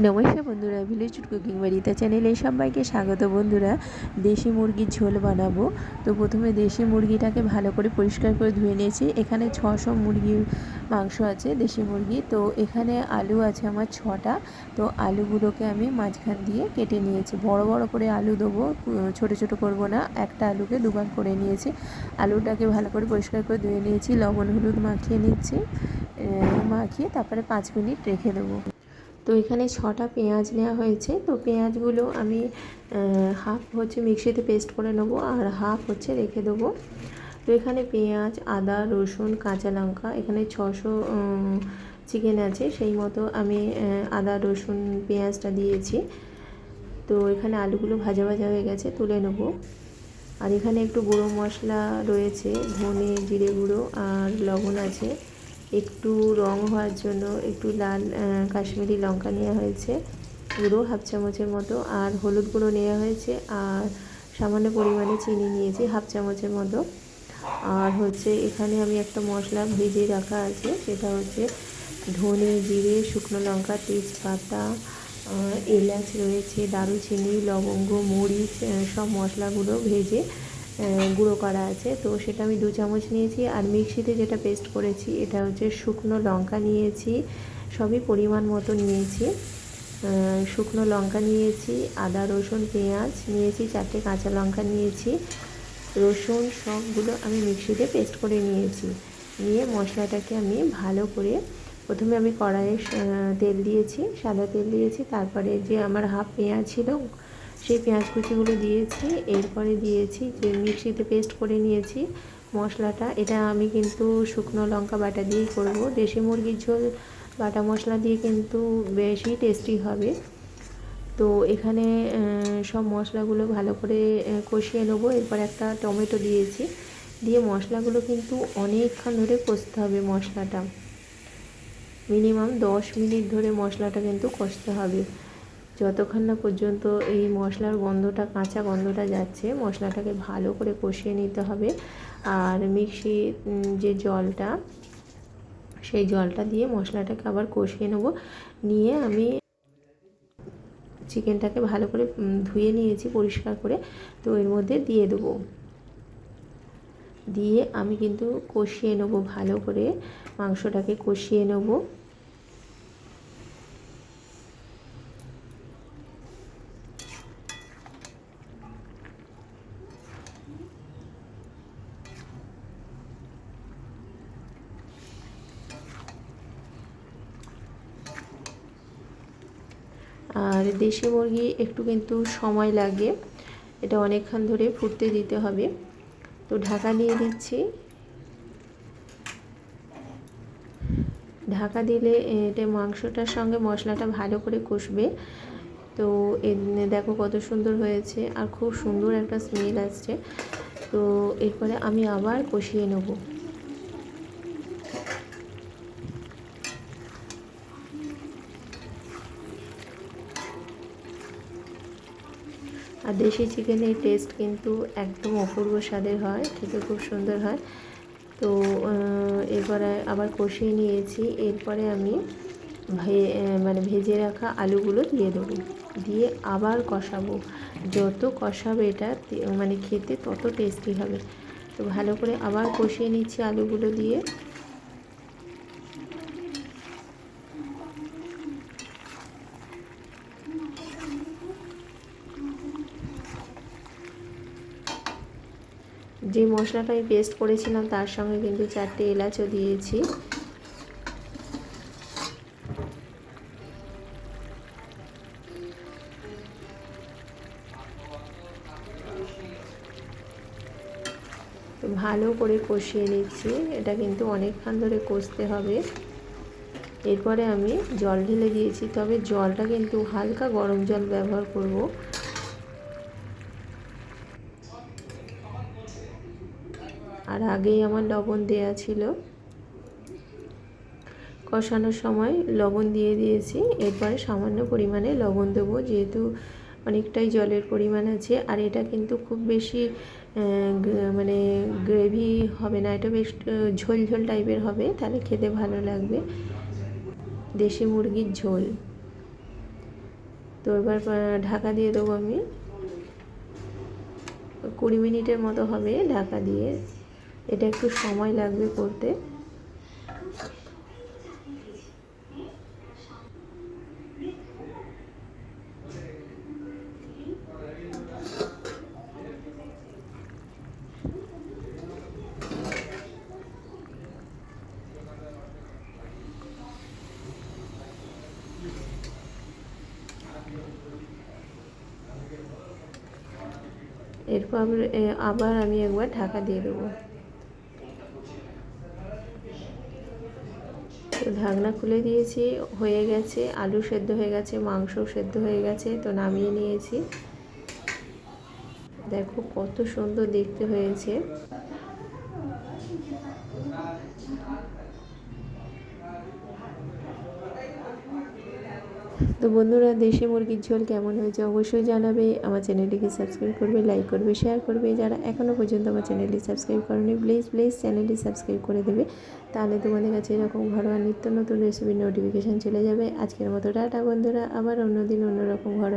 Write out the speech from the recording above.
নমস্কার বন্ধুরা village cooking বাড়িতে চ্যানেলে সবাইকে স্বাগত বন্ধুরা। দেশি মুরগির ঝোল বানাবো। তো প্রথমে দেশি মুরগিটাকে ভালো করে পরিষ্কার করে ধুয়ে নিয়েছি। এখানে ছশো মুরগির মাংস আছে, দেশি মুরগি। তো এখানে আলু আছে আমার ছটা। তো আলুগুলোকে আমি মাঝখান দিয়ে কেটে নিয়েছি। বড় বড় করে আলু দেবো, ছোট ছোট করব না। একটা আলুকে দুবার করে নিয়েছি। আলুটাকে ভালো করে পরিষ্কার করে ধুয়ে নিয়েছি। লবণ, হলুদ মাখিয়ে নিচ্ছি। মাখিয়ে তারপরে পাঁচ মিনিট রেখে দেবো। তো এখানে ছটা পেঁয়াজ নেওয়া হয়েছে। তো পেঁয়াজগুলো আমি হাফ হচ্ছে মিক্সিতে পেস্ট করে নেব আর হাফ হচ্ছে রেখে দেবো। তো এখানে পেঁয়াজ, আদা, রসুন, কাঁচা লঙ্কা, এখানে ছশো চিকেন আছে। সেই মতো আমি আদা, রসুন, পেঁয়াজটা দিয়েছি। তো এখানে আলুগুলো ভাজা ভাজা হয়ে গেছে, তুলে নেব। আর এখানে একটু গুঁড়ো মশলা রয়েছে, ধনে, জিরে গুঁড়ো আর লবণ আছে। একটু রং হওয়ার জন্য একটু লাল কাশ্মীরি লঙ্কা নেওয়া হয়েছে গুঁড়ো হাফ চামচের মতো, আর হলুদ গুঁড়ো নেওয়া হয়েছে, আর সামান্য পরিমাণে চিনি নিয়েছি, হাফ চামচের মতো। আর হচ্ছে এখানে আমি একটা মশলা ভেজে রাখা আছে, সেটা হচ্ছে ধনে জিরে, শুকনো লঙ্কা, তেজপাতা এলাচ রয়েছে, দারুচিনি, লবঙ্গ, মরিচ সব মশলাগুলো ভেজে গুঁড়ো করা আছে। তো সেটা আমি দু চামচ নিয়েছি। আর মিক্সিতে যেটা পেস্ট করেছি, এটা হচ্ছে শুকনো লঙ্কা নিয়েছি। সবই পরিমাণ মতো নিয়েছি। শুকনো লঙ্কা নিয়েছি, আদা, রসুন, পেঁয়াজ নিয়েছি, চারটে কাঁচা লঙ্কা নিয়েছি। রসুন সবগুলো আমি মিক্সিতে পেস্ট করে নিয়েছি। নিয়ে মশলাটাকে আমি ভালো করে প্রথমে আমি কড়াইয়ে তেল দিয়েছি, সাদা তেল দিয়েছি। তারপরে যে আমার হাফ পেঁয়াজ ছিল সেই পেঁয়াজ কুচিগুলো দিয়েছি, এরপরে দিয়েছি যে মিক্সিতে পেস্ট করে নিয়েছি মশলাটা। এটা আমি কিন্তু শুকনো লঙ্কা বাটা দিয়েই করব। দেশি মুরগির ঝোল বাটা মশলা দিয়ে কিন্তু বেশি টেস্টি হবে। তো এখানে সব মশলাগুলো ভালো করে কষিয়ে নেব। এরপর একটা টমেটো দিয়েছি। দিয়ে মশলাগুলো কিন্তু অনেকক্ষণ ধরে কষতে হবে মশলাটা। মিনিমাম দশ মিনিট ধরে মশলাটা কিন্তু কষতে হবে। যতক্ষণ না পর্যন্ত এই মশলার গন্ধটা, কাঁচা গন্ধটা যাচ্ছে, মশলাটাকে ভালো করে কষিয়ে নিতে হবে। আর মিক্সি যে জলটা, সেই জলটা দিয়ে মশলাটাকে আবার কষিয়ে নেব। নিয়ে আমি চিকেনটাকে ভালো করে ধুয়ে নিয়েছি পরিষ্কার করে। তো এর মধ্যে দিয়ে দেবো। দিয়ে আমি কিন্তু কষিয়ে নেব, ভালো করে মাংসটাকে কষিয়ে নেব। আর দেশি মুরগি একটু কিন্তু সময় লাগে। এটা অনেকক্ষণ ধরে ফুটতে দিতে হবে। তো ঢাকা দিয়ে দিচ্ছি। ঢাকা দিলে এটা মাংসটার সঙ্গে মশলাটা ভালো করে কষবে। তো দেখো কত সুন্দর হয়েছে আর খুব সুন্দর একটা স্মেল আসছে। তো এরপরে আমি আবার কষিয়ে নেব। আর দেশি চিকেনের টেস্ট কিন্তু একদম অপূর্ব স্বাদের হয়, খেতে খুব সুন্দর হয়। তো এরপরে আবার কষিয়ে নিয়েছি, এরপরে আমি মানে ভেজে রাখা আলুগুলো দিয়ে দেবো। দিয়ে আবার কষাবো। যত কষাবে এটা মানে খেতে তত টেস্টি হবে। তো ভালো করে আবার কষিয়ে নিচ্ছি আলুগুলো দিয়ে। যে মশলাটা আমি পেস্ট করেছিলাম, তার সঙ্গে কিন্তু চারটে এলাচও দিয়েছি। ভালো করে কষিয়ে নিচ্ছি। এটা কিন্তু অনেকক্ষণ ধরে কষতে হবে। এরপরে আমি জল ঢেলে দিয়েছি। তবে জলটা কিন্তু হালকা গরম জল ব্যবহার করব। আর আগেই আমার লবণ দেয়া ছিল। কষানোর সময় লবণ দিয়ে দিয়েছি। এরপরে সামান্য পরিমাণে লবণ দেবো, যেহেতু অনেকটাই জলের পরিমাণ আছে। আর এটা কিন্তু খুব বেশি মানে গ্রেভি হবে না, এটা বেশ ঝোল ঝোল টাইপের হবে, তাহলে খেতে ভালো লাগবে। দেশি মুরগির ঝোল। তো এবার ঢাকা দিয়ে দেবো আমি। কুড়ি মিনিটের মতো হবে ঢাকা দিয়ে। এটা একটু সময় লাগবে করতে। এরপর আবার আমি একবার ঢাকা দিয়ে দেবো। তো ঢাকনা খুলে দিয়েছি, হয়ে গেছে, আলু সেদ্ধ হয়ে গেছে মাংস সেদ্ধ হয়ে গেছে, তো নামিয়ে নিয়েছি। দেখো কত সুন্দর দেখতে হয়েছে। তো বন্ধুরা, দেশি মুরগির ঝোল কেমন হয়েছে অবশ্যই জানাবে। আমার চ্যানেলটিকে সাবস্ক্রাইব করবে লাইক করবে শেয়ার করবে। যারা এখনও পর্যন্ত আমার চ্যানেলটি সাবস্ক্রাইব করেনি প্লিজ প্লিজ চ্যানেলটি সাবস্ক্রাইব করে দেবে। তাহলে তোমাদের কাছে এরকম ঘরোয়া নিত্য নতুন রেসিপির নোটিফিকেশান চলে যাবে। আজকের মতো টাটা বন্ধুরা, আবার অন্যদিন অন্যরকম ঘরোয়া